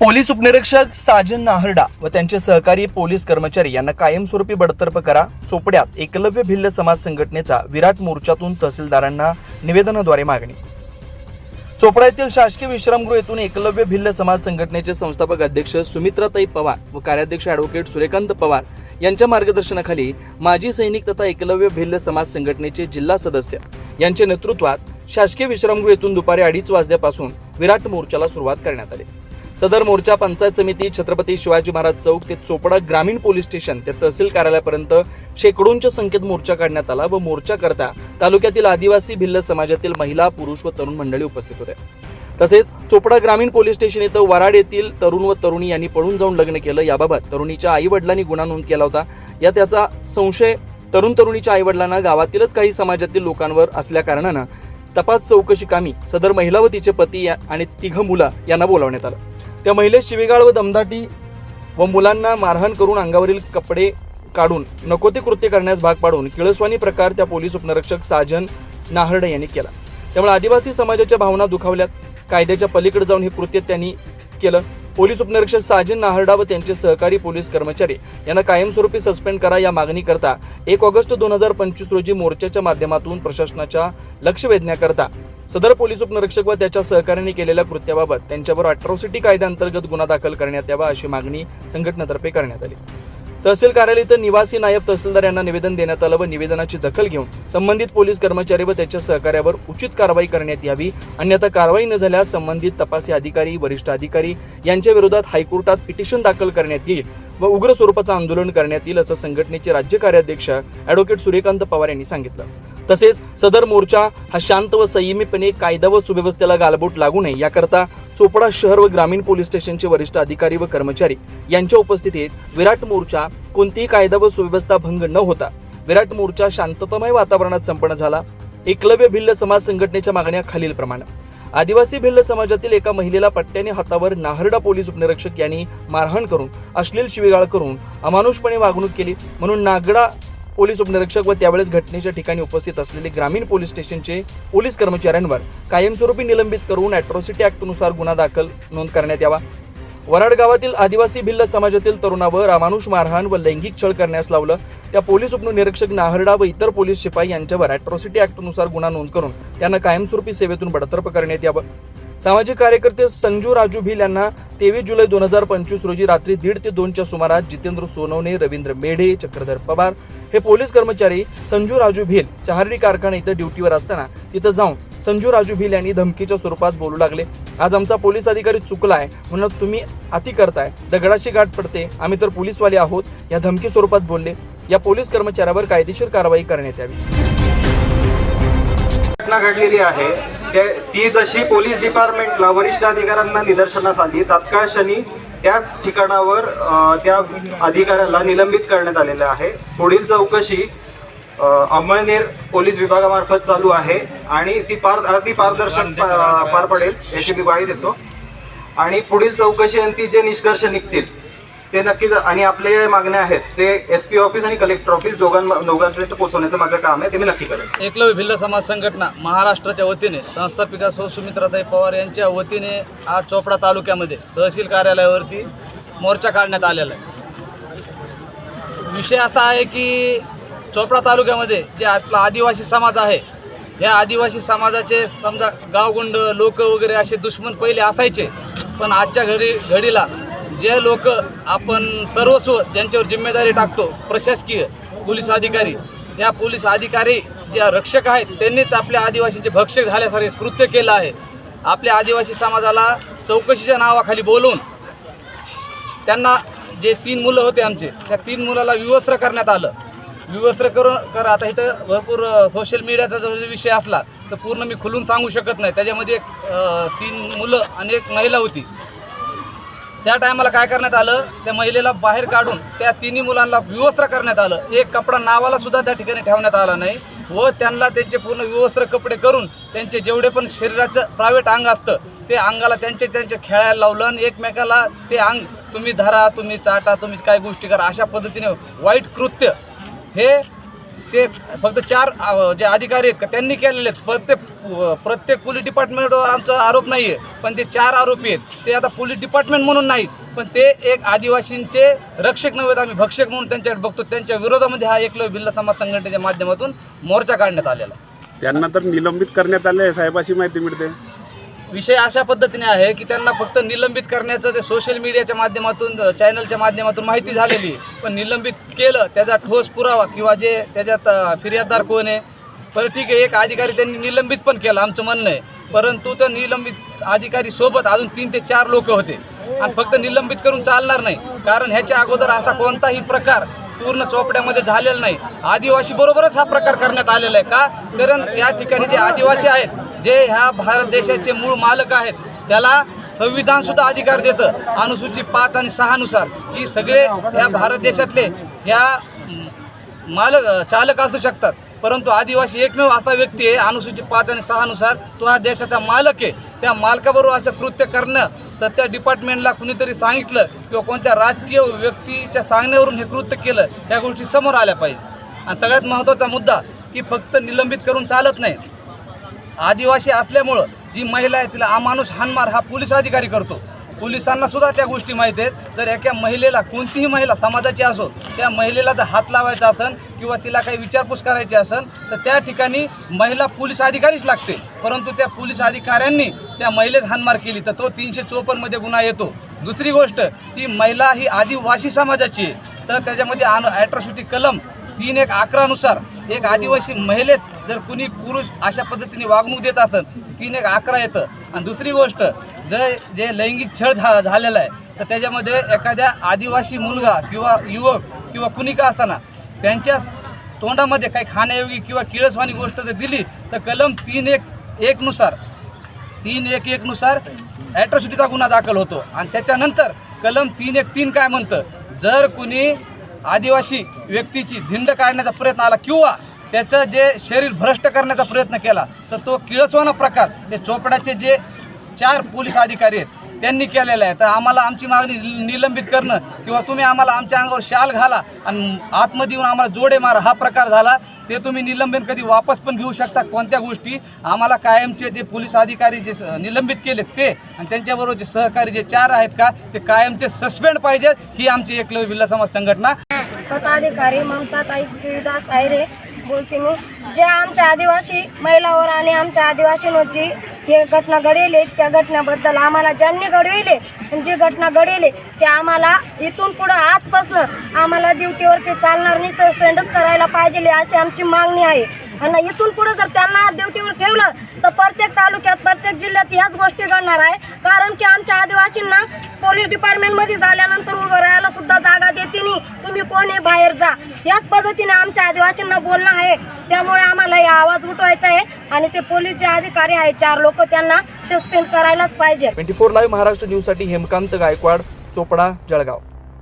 Police उपनिरीक्षक साजन नाहर्डा व त्यांचे सहकारी पोलीस कर्मचारी यांना कायमस्वरूपी बडतर्फ करा. चोपड्यात एकलव्य भिल्ल समाज संघटनेचा विराट मोर्चातून तहसीलदारांना निवेदनाद्वारे मागणी. चोपडा येथील शासकीय विश्रामगृह येथून एकलव्य भिल्ल समाज संघटनेचे संस्थापक अध्यक्ष सुमित्राताई पवार व कार्याध्यक्ष ॲडव्होकेट सूर्यकांत पवार यांच्या मार्गदर्शनाखाली माजी सैनिक तथा एकलव्य भिल्ल समाज संघटनेचे जिल्हा सदस्य यांच्या नेतृत्वात शासकीय विश्रामगृह येथून दुपारी अडीच वाजल्यापासून विराट मोर्चाला सुरुवात करण्यात आली. सदर मोर्चा पंचायत समिती छत्रपती शिवाजी महाराज चौक ते चोपडा ग्रामीण पोलीस स्टेशन ते तहसील कार्यालयापर्यंत शेकडोंच्या संख्येत मोर्चा काढण्यात आला व मोर्चा करता तालुक्यातील आदिवासी भिल्ल समाजातील महिला पुरुष व तरुण मंडळी उपस्थित होते. तसेच चोपडा ग्रामीण पोलीस स्टेशन इथं वराड येथील तरुण व तरुणी यांनी पळून जाऊन लग्न केलं. याबाबत तरुणीच्या आई वडिलांनी गुन्हा नोंद केला होता. या त्याचा संशय तरुण तरुणीच्या आई वडिलांना गावातीलच काही समाजातील लोकांवर असल्या कारणानं तपास चौकशी कामी सदर महिला व तिचे पती या- आणि तिघ मुला यांना बोलावण्यात आलं. त्या महिलेस शिवीगाळ व दमदाटी व मुलांना मारहाण करून अंगावरील कपडे काढून नको ते कृत्य करण्यास भाग पाडून किळसवानी प्रकार त्या पोलीस उपनिरीक्षक साजन नाहर्डे यांनी केला. त्यामुळे आदिवासी समाजाच्या भावना दुखावल्यात. कायद्याच्या पलीकडे जाऊन हे कृत्य त्यांनी केलं. पोलीस उपनिरीक्षक साजन नाहर्डा व त्यांचे सहकारी पोलीस कर्मचारी यांना कायमस्वरूपी सस्पेंड करा या मागणी करता एक ऑगस्ट दोन हजार पंचवीस रोजी मोर्चाच्या माध्यमातून प्रशासनाच्या लक्ष वेधण्याकरता सदर पोलीस उपनिरीक्षक व त्याच्या सहकार्याने केलेल्या कृत्याबाबत त्यांच्यावर अट्रॉसिटी कायद्याअंतर्गत गुन्हा दाखल करण्यात यावा अशी मागणी संघटनेतर्फे करण्यात आली. तहसील कार्यालय इथं निवासी नायब तहसीलदार यांना निवेदन देण्यात आलं व निवेदनाची दखल घेऊन संबंधित पोलीस कर्मचारी व त्याच्या सहकार्यावर उचित कारवाई करण्यात यावी अन्यथा कारवाई न झाल्यास संबंधित तपासी अधिकारी वरिष्ठ अधिकारी यांच्या विरोधात हायकोर्टात पिटिशन दाखल करण्यात येईल व उग्र स्वरूपाचं आंदोलन करण्यात येईल असं संघटनेचे राज्य कार्याध्यक्ष अॅडव्होकेट सूर्यकांत पवार यांनी सांगितलं. तसेच सदर मोर्चा हा शांत व संयमीपणे कायदा व सुव्यवस्थेला गालबोट लागू नये याकरता चोपडा शहर व ग्रामीण पोलीस स्टेशनचे वरिष्ठ अधिकारी व कर्मचारी यांच्या उपस्थितीत विराट मोर्चा कोणतीही कायदा व सुव्यवस्था भंग न होता. विराट मोर्चा शांततामय वातावरणात संपन्न झाला. एकलव्य भिल्ल समाज संघटनेच्या मागण्या खालीलप्रमाणे आदिवासी भिल्ल समाजातील एका महिलेला पट्ट्याने हातावर नाहरडा पोलीस उपनिरीक्षक यांनी मारहाण करून अश्लील शिवीगाळ करून अमानुषपणे वागणूक केली म्हणून नागडा पोलीस उपनिरीक्षक व त्यावेळेस घटनेच्या ठिकाणी उपस्थित असलेले ग्रामीण पोलीस स्टेशनचे पोलीस कर्मचाऱ्यांवर कायमस्वरूपी निलंबित करून अॅट्रॉसिटी ऍक्टनुसार गुन्हा दाखल नोंद करण्यात यावा. वराड गावातील आदिवासी भिल्ल समाजातील तरुणावर अमानुष मारहाण व लैंगिक छळ करण्यास लावलं. त्या पोलीस उपनिरीक्षक नाहरडा व इतर पोलीस शिपाई यांच्यावर अॅट्रॉसिटी ऍक्टनुसार गुन्हा नोंद करून त्यांना कायमस्वरूपी सेवेतून बडतर्फ करण्यात यावं. सामाजिक कार्यकर्ते संजू राजू भिल यांना तेवीस जुलै दोन हजार पंचवीस रोजी रात्री दीड ते दोनच्या सुमारास जितेंद्र सोनवणे रवींद्र मेढे चक्रधर पवार हे पोलीस कर्मचारी संजू राजू भिल चहारडी कारखाना इथं ड्युटीवर असताना तिथं जाऊन संजू राजू भिल यांनी धमकीच्या स्वरूपात बोलू लागले. आज आमचा पोलीस अधिकारी चुकलाय म्हणून तुम्ही अति करताय. दगडाची गाठ पडते आम्ही तर पोलीसवाले आहोत या धमकी स्वरूपात बोलले. या पोलीस कर्मचाऱ्यावर कायदेशीर कारवाई करण्यात यावी. घटना घडलेली आहे. ते- ती जशी पोलीस डिपार्टमेंटला वरिष्ठ अधिकाऱ्यांना निदर्शनास आली तात्काळ क्षणी त्याच ठिकाणावर त्या अधिकाऱ्याला निलंबित करण्यात आलेलं आहे. पुढील चौकशी अंमळनेर पोलीस विभागामार्फत चालू आहे आणि ती पार अगदी पारदर्शक पार पडेल याची मी ग्वाही देतो. आणि पुढील चौकशी आणि ती जे निष्कर्ष निघतील ते नक्कीच आणि आपले जे मागण्या आहेत ते एस पी ऑफिस आणि कलेक्टर ऑफिस दोघां दोघांपर्यंत पोहोचवण्याचं माझं काम आहे ते मी नक्की करेन. एकलव्य भिल्ल समाज संघटना महाराष्ट्राच्या वतीने संस्थापिका सौ सुमित्राताई पवार यांच्या वतीने आज चोपडा तालुक्यामध्ये तहसील कार्यालयावरती मोर्चा काढण्यात आलेला आहे. विषय असा आहे की चोपडा तालुक्यामध्ये जे आपला आदिवासी समाज आहे या आदिवासी समाजाचे समजा गावगुंड लोक वगैरे असे दुश्मन पहिले असायचे पण आजच्या घडी घडीला जे लोक आपण सर्वस्व ज्यांच्यावर जिम्मेदारी टाकतो प्रशासकीय पोलीस अधिकारी या पोलीस अधिकारी ज्या रक्षक आहेत त्यांनीच आपल्या आदिवासींचे भक्षक झाल्यासारखे कृत्य केलं आहे. आपल्या आदिवासी समाजाला चौकशीच्या नावाखाली बोलवून त्यांना जे तीन मुलं होते आमचे त्या तीन मुलाला विवस्त्र करण्यात आलं. विवस्त्र करून कर आता इथं भरपूर सोशल मीडियाचा जर विषय असला तर पूर्ण मी खुलून सांगू शकत नाही. त्याच्यामध्ये एक तीन मुलं आणि एक महिला होती. त्या टायमाला काय करण्यात आलं? त्या महिलेला बाहेर काढून त्या तिन्ही मुलांना विवस्त्र करण्यात आलं. एक कपडा नावाला सुद्धा त्या ठिकाणी ठेवण्यात आला नाही व त्यांना त्यांचे पूर्ण विवस्त्र कपडे करून त्यांचे जेवढे पण शरीराचं प्रायव्हेट अंग असतं ते अंगाला त्यांचे त्यांचे खेळायला लावलं आणि एकमेकाला ते अंग तुम्ही धरा तुम्ही चाटा तुम्ही काय गोष्टी करा अशा पद्धतीने वाईट कृत्य हे ते फक्त चार जे अधिकारी आहेत का त्यांनी केलेले आहेत. प्रत्येक प्रत्येक पोलीस डिपार्टमेंटवर आमचा आरोप नाही आहे पण ते चार आरोपी आहेत. ते आता पोलीस डिपार्टमेंट म्हणून नाहीत. पण ते एक आदिवासींचे रक्षक नव्हेत आम्ही भक्षक म्हणून त्यांच्याकडे बघतो. त्यांच्या विरोधामध्ये हा एकलव्य भिल्ल समाज संघटनेच्या माध्यमातून मोर्चा काढण्यात आलेला आहे. त्यांना तर निलंबित करण्यात आले साहेबाशी माहिती मिळते. विषय अशा पद्धतीने आहे की त्यांना फक्त निलंबित करण्याचं ते सोशल मीडियाच्या माध्यमातून चॅनलच्या माध्यमातून माहिती झालेली पण निलंबित केलं त्याचा ठोस पुरावा किंवा जे त्याच्यात फिर्याददार कोण आहे बरं ठीक आहे एक अधिकारी त्यांनी निलंबित पण केलं आमचं म्हणणं आहे. परंतु त्या निलंबित अधिकारी सोबत अजून तीन ते चार लोक होते. आणि फक्त निलंबित करून चालणार नाही. कारण ह्याच्या अगोदर असा कोणताही प्रकार पूर्ण चोपड्यामध्ये झालेला नाही. आदिवासी बरोबरच हा प्रकार करण्यात आलेला आहे. का? कारण या ठिकाणी जे आदिवासी आहेत जे ह्या भारत देशाचे मूळ मालक आहेत त्याला संविधान सुद्धा अधिकार देतं. अनुसूची पाच आणि सहानुसार की सगळे ह्या भारत देशातले ह्या मालक चालक असू शकतात. परंतु आदिवासी एकमेव असा व्यक्ती आहे अनुसूचित पाच आणि सहानुसार तो हा देशाचा मालक आहे. त्या मालकाबरोबर असं कृत्य करणं तर त्या डिपार्टमेंटला कुणीतरी सांगितलं किंवा कोणत्या राजकीय व्यक्तीच्या सांगण्यावरून हे कृत्य केलं या गोष्टी समोर आल्या पाहिजे. आणि सगळ्यात महत्त्वाचा मुद्दा की फक्त निलंबित करून चालत नाही. आदिवासी असल्यामुळं जी महिला आहे तिला अमानुष हानमार हा पोलीस अधिकारी करतो. पोलिसांना सुद्धा त्या गोष्टी माहीत आहेत. जर एका महिलेला कोणतीही महिला समाजाची असो त्या महिलेला जर हात लावायचा असेल किंवा तिला काही विचारपूस करायची असेल तर त्या ठिकाणी महिला पोलीस अधिकारीच लागते परंतु त्या पोलीस अधिकाऱ्यांनी त्या महिलेस हानमार केली तर तो तीनशे चोपन्नमध्ये गुन्हा येतो. दुसरी गोष्ट ती महिला ही आदिवासी समाजाची आहे. तर त्याच्यामध्ये आन ॲट्रॉसिटी कलम तीन एक अकरानुसार एक आदिवासी महिलेस जर कुणी पुरुष अशा पद्धतीने वागणूक देत असेल तीन एक अकरा येतं. आणि दुसरी गोष्ट जर जे लैंगिक छळ झा झालेला आहे तर त्याच्यामध्ये एखाद्या आदिवासी मुलगा किंवा युवक किंवा कुणी का असताना त्यांच्या तोंडामध्ये काही खाण्यायोगी किंवा किळसवाणी गोष्ट जर दिली तर कलम तीन एक एकनुसार तीन एक एकनुसार ॲट्रॉसिटीचा गुन्हा दाखल होतो. आणि त्याच्यानंतर कलम तीन एक तीन काय म्हणतं? जर कुणी आदिवासी व्यक्तीची धिंड काढण्याचा प्रयत्न आला किंवा त्याचं जे शरीर भ्रष्ट करण्याचा प्रयत्न केला तर तो किळसवाना प्रकार हे चोपड्याचे जे चार पोलीस अधिकारी आहेत. त्यांनी केलेलं आहे. तर आम्हाला आमची मागणी निलंबित करणं किंवा तुम्ही आम्हाला आमच्या अंगावर शाल घाला आणि आतमध्ये येऊन आम्हाला जोडे मारा हा प्रकार झाला. ते तुम्ही निलंबन कधी वापस पण घेऊ शकता कोणत्या गोष्टी. आम्हाला कायमचे जे पोलीस अधिकारी जे निलंबित केले ते आणि त्यांच्याबरोबर जे सहकारी जे चार आहेत का ते कायमचे सस्पेंड पाहिजेत. ही आमची एकलव्य बिल्ला समाज संघटना. पदाधिकारी ममता ताई पिळदास आयरे बोलते मी. जे आमच्या आदिवासी महिलावर आणि आमच्या आदिवासींवर जी हे घटना घडवली त्या घटनेबद्दल आम्हाला ज्यांनी घडविले आणि जी घटना घडवली ते आम्हाला इथून पुढं आजपासनं आम्हाला ड्युटीवरती चालणार नाही सस्पेंडच करायला पाहिजे अशी आमची मागणी आहे. आणि इथून पुढे जर त्यांना ड्युटीवर ठेवलं तर प्रत्येक तालुक्यात प्रत्येक जिल्ह्यात ह्याच गोष्टी घडणार आहे. कारण की आमच्या आदिवासींना पोलीस डिपार्टमेंटमध्ये झाल्यानंतर उभं राहायला सुद्धा जागा देते नाही कोण आहे बाहेर जा. याच पद्धतीने आमच्या आदिवासींना बोलणं आहे. त्यामुळे आम्हाला हे आवाज उठवायचा आहे आणि ते पोलीस जे अधिकारी आहेत चार लोक त्यांना सस्पेंड करायलाच पाहिजे. ट्वेंटी फोर लाईव्ह महाराष्ट्र न्यूजसाठी हेमकांत गायकवाड चोपडा जळगाव.